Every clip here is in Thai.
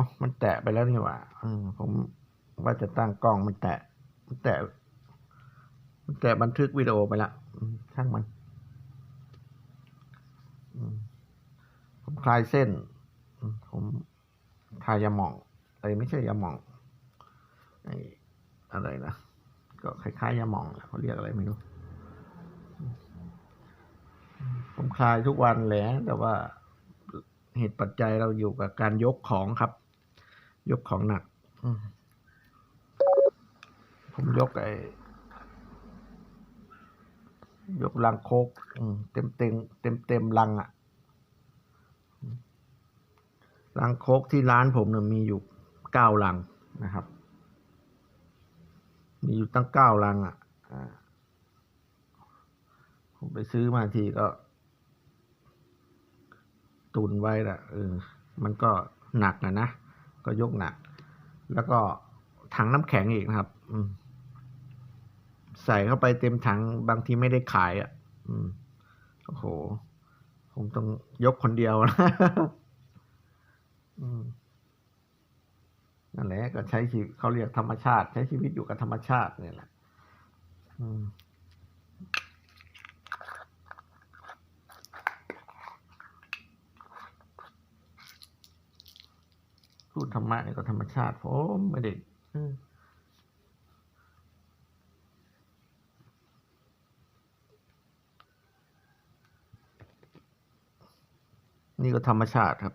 ามันแตะไปแล้วนี่หว่าอผมว่าจะตั้งกล้องมันแตะ มันแตะ มันแตะบันทึกวิดีโอไปละช่างมัน ผมคลายเส้นอืมผมทายาหมองไอ้ไม่ใช่ยาหมองไอ้อะไรนะ ก็คล้ายๆยาหมองเขาเรียกอะไรไม่รู้ ผมคลายทุกวันแหละแต่ว่าเหตุปัจจัยเราอยู่กับการยกของครับ ยกของหนักอืมผมยกไอ้ยกลังโคกอืมเต็มเต็มเต็มเต็มลังอะลังโคกที่ร้านผมเนี่ยมีอยู่เก้าลังนะครับ มีอยู่ตั้งเก้าลังอะอ่าผมไปซื้อมาทีก็ ตุนไว้ละเออ มันก็หนักนะนะ ก็ยกหนัก แล้วก็ถังน้ำแข็งอีกนะครับใส่เข้าไปเต็มถังบางทีไม่ได้ขายอะโอ้โห ผมต้องยกคนเดียวนะนั่นแหละก็ใช้ชีวิตเขาเรียกธรรมชาติ ใช้ชีวิตอยู่กับธรรมชาติเนี่ยแหละ อืม พูดธรรมะนี่ก็ธรรมชาติผมไม่ได้นี่ก็ธรรมชาติครับ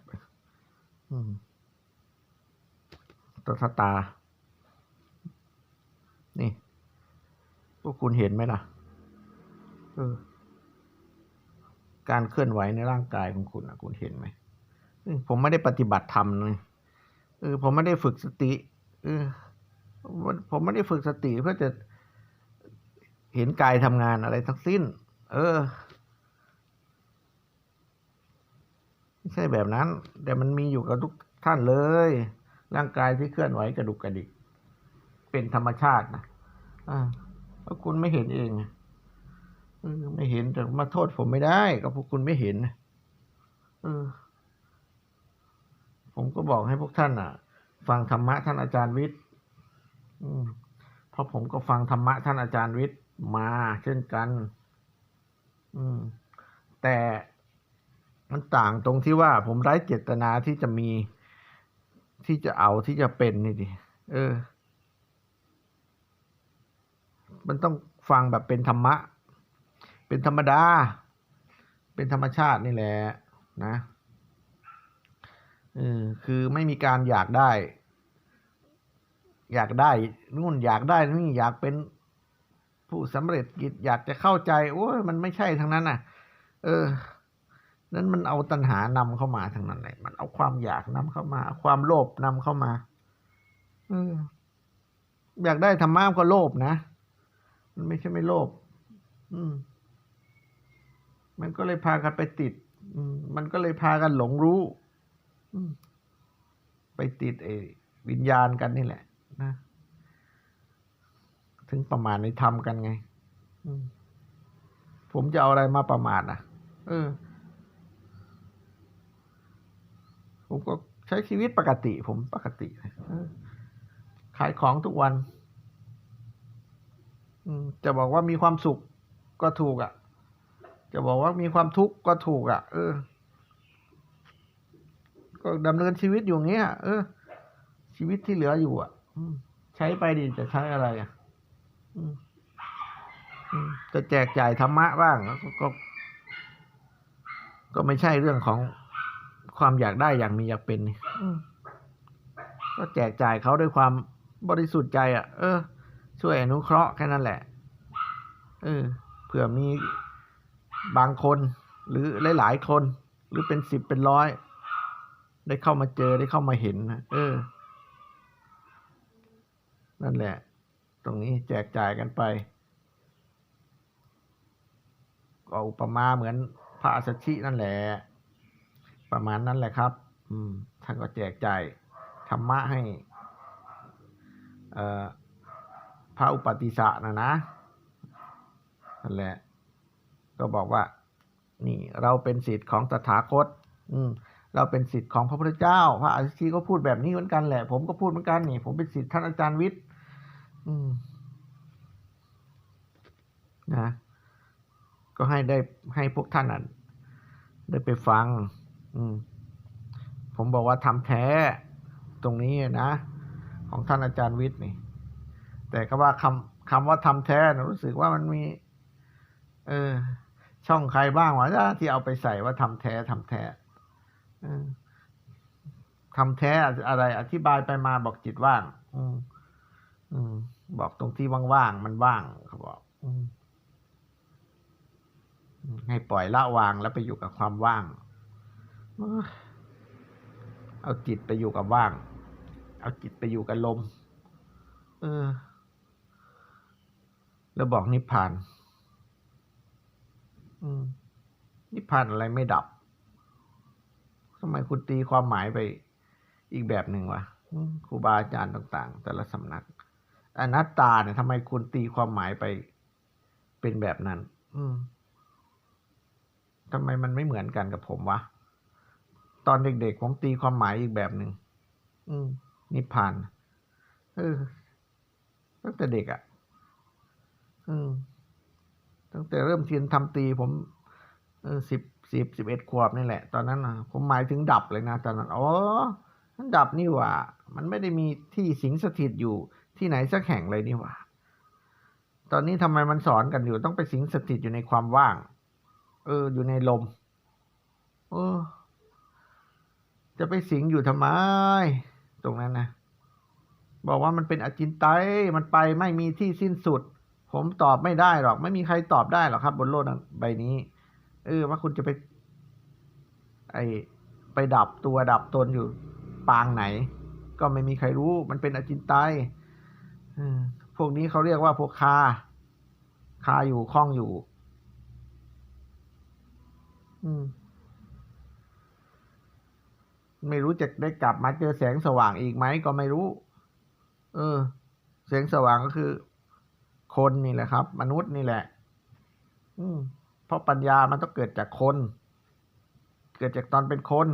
ตัวตา นี่ พวกคุณเห็นไหมล่ะออการเคลื่อนไหวในร่างกายของคุณนะคุณเห็นไหม ผมไม่ได้ปฏิบัติธรรมเลย เออผมไม่ได้ฝึกสติเออผมไม่ได้ฝึกสติเพื่อจะเห็นกายทำงานอะไรทั้งสิ้น เออไม่ใช่แบบนั้น แต่มันมีอยู่กับทุกท่านเลย ร่างกายที่เคลื่อนไหวกระดุกกระดิก เป็นธรรมชาตินะอ่าเพราะคุณไม่เห็นเองไงเออไม่เห็นแต่มาโทษผมไม่ได้ก็พวกคุณไม่เห็นเออ ผมก็บอกให้พวกท่านอะ ฟังธรรมะท่านอาจารย์วิทย์เพราะผมก็ฟังธรรมะท่านอาจารย์วิทย์มาเช่นกัน อืม แต่มันต่างตรงที่ว่าผมไร้เจตนาที่จะมีที่จะเอาที่จะเป็นนี่ดิ เออ มันต้องฟังแบบเป็นธรรมะ เป็นธรรมดา เป็นธรรมชาตินี่แหละนะ ออคือไม่มีการอยากได้ อยากได้นู่นอยากได้นี่อยากเป็นผู้สำเร็จกิจอยากจะเข้าใจ โอ้ยมันไม่ใช่ทั้งนั้นน่ะ เออ นั้นมันเอาตัณหานำเข้ามาทั้งนั้นเลยมันเอาความอยากนำเข้ามา ความโลภนำเข้ามาเอออยากได้ธรรมะก็โลภนะมันไม่ใช่ไม่โลภอืม มันก็เลยพากันไปติด อืมมันก็เลยพากันหลงรู้ ไปติดเอวิญญาณกันนี่แหละ นะ ถึงประมาทในธรรมกันไงผมจะเอาอะไรมาประมาทอะ เออ ผมก็ใช้ชีวิตปกติ ผมปกติขายของทุกวันจะบอกว่ามีความสุขก็ถูกอะ จะบอกว่ามีความทุกข์ก็ถูกอะ เออ ก็ดำเนินชีวิตอยู่งเงี้ย เออ ชีวิตที่เหลืออยู่อะใช้ไปดีจะใช้อะไรอะจะแจกจ่ายธรรมะบ้างก็ก็ ก็ไม่ใช่เรื่องของความอยากได้อย่างมีอยากเป็นก็แจกจ่ายเขาด้วยความบริสุทธิ์ใจ อะ เออ ช่วยอนุเคราะห์แค่นั้นแหละ เออ เผื่อมีบางคน หรือหลายๆคน หรือเป็นสิบเป็นร้อย ได้เข้ามาเจอได้เข้ามาเห็นนะเออ นั่นแหละ ตรงนี้แจกจ่ายกันไปก็อุปมาเหมือนพระอัสชินั่นแหละ ประมาณนั้นแหละครับ อืมท่านก็แจกจ่ายธรรมะให้เอ่อพระอุปติสสะนะนะนั่นแหละ ก็บอกว่า นี่ เราเป็นสิทธิ์ของตถาคต อืม เราเป็นสิทธิ์ของพระพุทธเจ้า พระอาชีก็พูดแบบนี้เหมือนกันแหละ ผมก็พูดเหมือนกันนี่ ผมเป็นสิทธิ์ท่านอาจารย์วิทย์นะ ก็ให้ได้ให้พวกท่านอะได้ไปฟัง อืม ผมบอกว่าทำแท้ตรงนี้นะ ของท่านอาจารย์วิทย์นี่ แต่ก็ว่าคำคำว่าทำแท้นะรู้สึกว่ามันมี เออ ช่องใครบ้างวะที่เอาไปใส่ว่าทำแท้ทำแท้ เออทำแท้อะไร อธิบายไปมาบอกจิตว่าง อืมอืมบอกตรงที่ว่างๆมันว่างเขาบอกอืมให้ปล่อยละวางแล้วไปอยู่กับความว่าง เอาจิตไปอยู่กับว่าง เอาจิตไปอยู่กับลม เออ แล้วบอกนิพพาน อืมนิพพานอะไรไม่ดับ ทำไมคุณตีความหมายไปอีกแบบหนึ่งวะครูบาอาจารย์ต่าง ๆ แต่ละสำนักอนัตตาเนี่ยทำไมคุณตีความหมายไปเป็นแบบนั้น อืมทำไมมันไม่เหมือนกันกับผมวะตอนเด็กๆผมตีความหมายอีกแบบหนึ่งอืมนิพพานเออตั้งแต่เด็กอะ่ะอืมตั้งแต่เริ่มเรียนทำตีผมสิบ สิบสิบเอ็ดขวบนี่แหละ ตอนนั้นผมหมายถึงดับเลยนะตอนนั้นอ๋อมันดับนี่ว่า มันไม่ได้มีที่สิงสถิตอยู่ที่ไหนสักแห่งเลยนี่ว่า ตอนนี้ทำไมมันสอนกันอยู่ต้องไปสิงสถิตอยู่ในความว่าง เออ อยู่ในลมเออ จะไปสิงอยู่ทำไม ตรงนั้นนะบอกว่ามันเป็นอจินไตยมันไปไม่มีที่สิ้นสุด ผมตอบไม่ได้หรอก ไม่มีใครตอบได้หรอกครับ บนโลกใบนี้ เออว่าคุณจะไป ไอไปดับตัวดับตนอยู่ปางไหน ก็ไม่มีใครรู้มันเป็นอจินไตยพวกนี้เขาเรียกว่าพวกคา คาอยู่คล้องอยู่ อืม ไม่รู้จะได้กลับมาเจอแสงสว่างอีกไหมก็ไม่รู้ เออ แสงสว่างก็คือ คนนี่แหละครับ มนุษย์นี่แหละ อืม ราะปัญญามันต้องเกิดจากคน เกิดจากตอนเป็นคน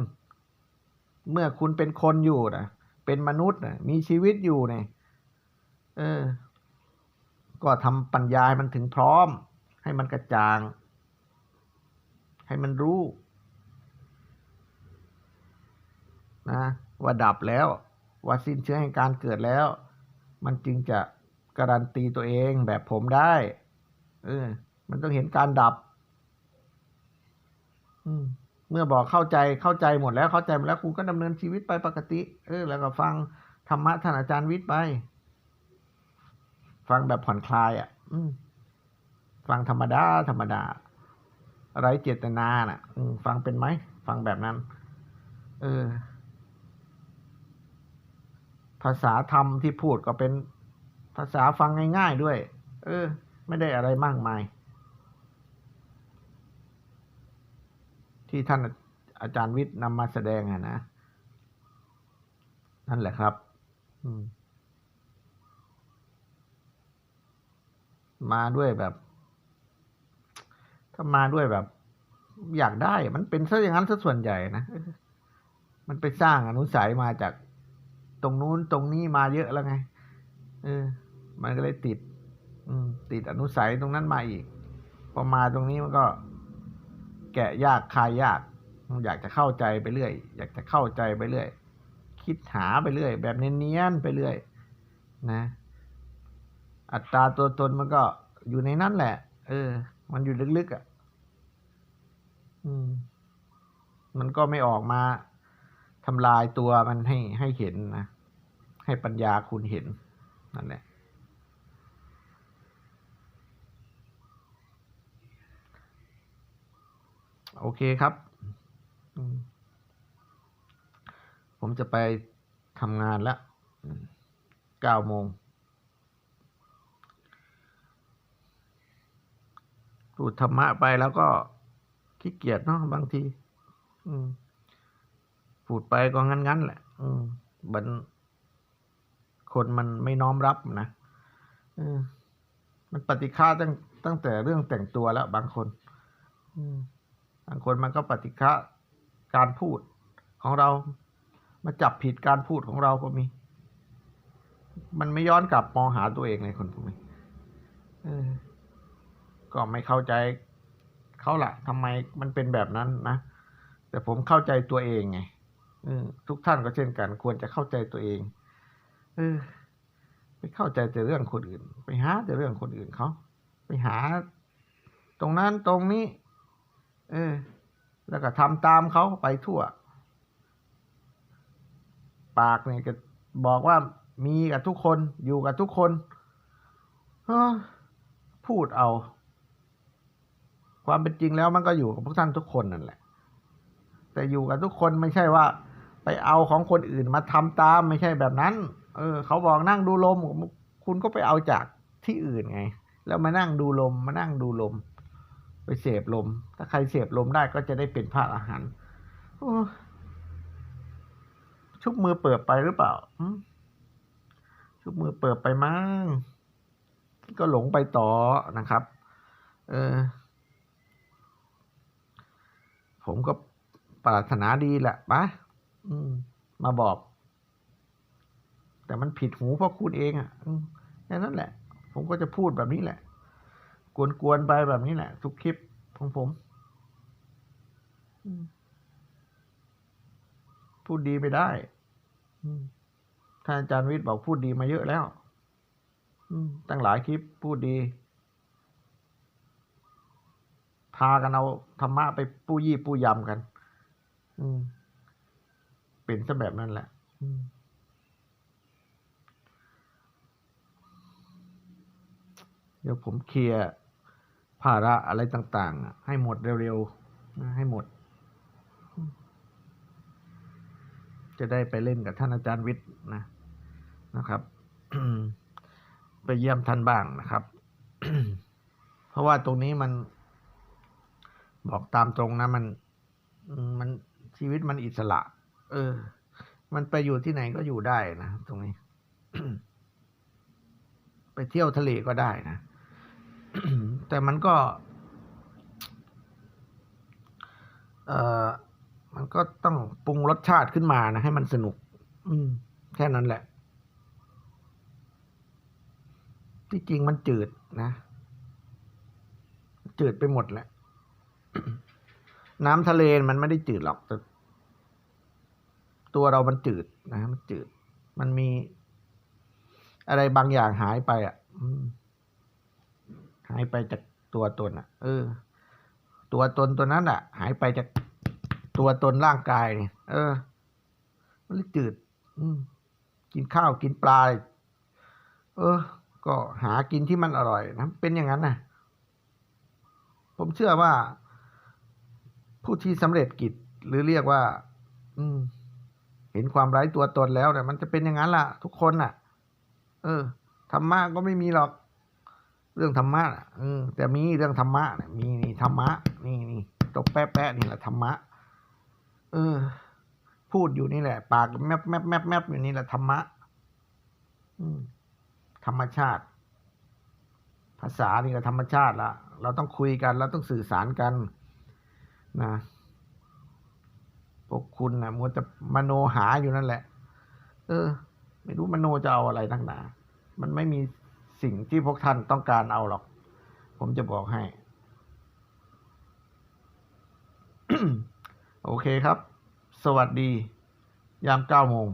เมื่อคุณเป็นคนอยู่นะเป็นมนุษย์นะมีชีวิตอยู่เนี่ยเออ ก็ทำปัญญาให้มันถึงพร้อม ให้มันกระจ่าง ให้มันรู้นะว่าดับแล้ว ว่าสิ้นเชื้อแห่งการเกิดแล้ว มันจึงจะการันตีตัวเองแบบผมได้ เออ มันต้องเห็นการดับ อืม เมื่อบอกเข้าใจเข้าใจหมดแล้วเข้าใจหมดแล้วคุณก็ดำเนินชีวิตไปปกติ เออ แล้วก็ฟังธรรมะท่านอาจารย์วิทย์ไป ฟังแบบผ่อนคลายอะ่ะ อืม ฟังธรรมดาธรรมดาไรเจตนาน่ะ อืม ฟังเป็นไหมฟังแบบนั้น เออ ภาษาธรรมที่พูดก็เป็นภาษาฟังง่ายๆด้วย เออ ไม่ได้อะไรมากมาย ที่ท่านอาจารย์วิทย์นำมาแสดงอะนะ นั่นแหละครับมมาด้วยแบบ ถ้ามาด้วยแบบ อยากได้ มันเป็นซะอย่างนั้นซะส่วนใหญ่นะ มันไปสร้างอนุสัยมาจากตรงนู้นตรงนี้มาเยอะแล้วไง เออ มันก็เลยติด อืม ติดอนุสัยตรงนั้นมาอีก พอมาตรงนี้มันก็ แกะยากคายยาก อยากจะเข้าใจไปเรื่อย อยากจะเข้าใจไปเรื่อย คิดหาไปเรื่อย แบบเนียนๆไปเรื่อย นะ อัตราตัวตนมันก็อยู่ในนั้นแหละ เออ มันอยู่ลึกๆอะอืม มันก็ไม่ออกมาทำลายตัวมันให้ให้เห็นนะ ให้ปัญญาคุณเห็นนั่นแหละ โอเคครับ ผมจะไปทำงานแล้วเก้าโมงพูธรรมะไปแล้วก็ขี้เกียจเนาะบางทีพูดไปก็งั้นๆแหละมบันคนมันไม่น้อมรับนะมมันปฏิฆาตั้งตั้งแต่เรื่องแต่งตัวแล้วบางคน อืม บางคนมันก็ปฏิฆะการพูดของเรา มาจับผิดการพูดของเราก็มี มันไม่ย้อนกลับมองหาตัวเองเลยคนพวกนี้ก็ไม่เข้าใจเขาละทำไมมันเป็นแบบนั้นนะ แต่ผมเข้าใจตัวเองไงทุกท่านก็เช่นกัน ควรจะเข้าใจตัวเอง เออไปเข้าใจแต่เรื่องคนอื่น ไปหาแต่เรื่องคนอื่นเขา ไปหา ตรงนั้นตรงนี้ เออ แล้วก็ทำตามเขาไปทั่ว ปากเนี่ยก็บอกว่ามีกับทุกคนอยู่กับทุกคนเฮ้อพูดเอา ความเป็นจริงแล้วมันก็อยู่กับพวกท่านทุกคนนั่นแหละ แต่อยู่กับทุกคนไม่ใช่ว่า ไปเอาของคนอื่นมาทำตามไม่ใช่แบบนั้น เออ เขาบอกนั่งดูลม คุณก็ไปเอาจากที่อื่นไง แล้วมานั่งดูลมมานั่งดูลม ไปเสพลม ถ้าใครเสพลมได้ก็จะได้เป็นพระอรหันต์ชุบมือเปิดไปหรือเปล่าชุบมือเปิดไปมั้งก็หลงไปต่อนะครับ เออ ผมก็ปรารถนาดีแหละปะมมาบอก แต่มันผิดหูเพราะคุณเองอะ่ะแค่นั้นแหละ ผมก็จะพูดแบบนี้แหละ กวนๆไปแบบนี้แหละทุกคลิปของผมอืมพูดดีไปได้อืมท่านอาจารย์วิทย์บอกพูดดีมาเยอะแล้วอืมตั้งหลายคลิปพูดดี พากันเอาธรรมะไปปู้ยี่ปู้ยำกัน อืม เป็นซะแบบนั้นแหละอืมเดี๋ยวผมเคลียร์ ภาระอะไรต่างๆ ให้หมดเร็วๆ ให้หมด จะได้ไปเล่นกับท่านอาจารย์วิทย์นะนะครับไปเยี่ยมท่านบ้างนะครับ เพราะว่าตรงนี้มัน บอกตามตรงนะ มัน มันชีวิตมันอิสระ เออ มันไปอยู่ที่ไหนก็อยู่ได้นะตรงนี้ ไปเที่ยวทะเลก็ได้นะ แต่มันก็ เอ่อ มันก็ต้องปรุงรสชาติขึ้นมานะ ให้มันสนุก อืม แค่นั้นแหละ ที่จริงมันจืดนะจืดไปหมดแหละ น้ำทะเลมันไม่ได้จืดหรอกแต่ตัวเรามันจืดนะมันจืด มันมีอะไรบางอย่างหายไปอะ หายไปจากตัวตนอะ เออ ตัวตนตัวนั้นอะ หายไปจากตัวตนร่างกายเนี่ยเออ มันเลยจืด อืม กินข้าวกินปลาเออ ก็หากินที่มันอร่อยนะเป็นอย่างนั้นนะผมเชื่อว่า ผู้ที่สำเร็จกิจหรือเรียกว่า อืม เห็นความไร้ตัวตนแล้วเนี่ยมันจะเป็นอย่างนั้นล่ะ ทุกคนน่ะ เออธรรมะก็ไม่มีหรอก เรื่องธรรมะน่ะแต่มีเรื่องธรรมะเนี่ยมีนี่ธรรมะ นี่นี่ตบแป๊ะแป๊ะนี่แหละธรรมะ เออ พูดอยู่นี่แหละ ปากแมบแมบแมบแมบอยู่นี่แหละธรรมะ อืม ธรรมชาติ ภาษานี่ก็ธรรมชาติละเราต้องคุยกัน เราต้องสื่อสารกัน นะพวกคุณนะมัวแต่มโนหาอยู่นั่นแหละ เออ ไม่รู้มโนจะเอาอะไรตั้งหนา มันไม่มี สิ่งที่พวกท่านต้องการเอาหรอก ผมจะบอกให้ โอเคครับ สวัสดี ยามเก้าโมง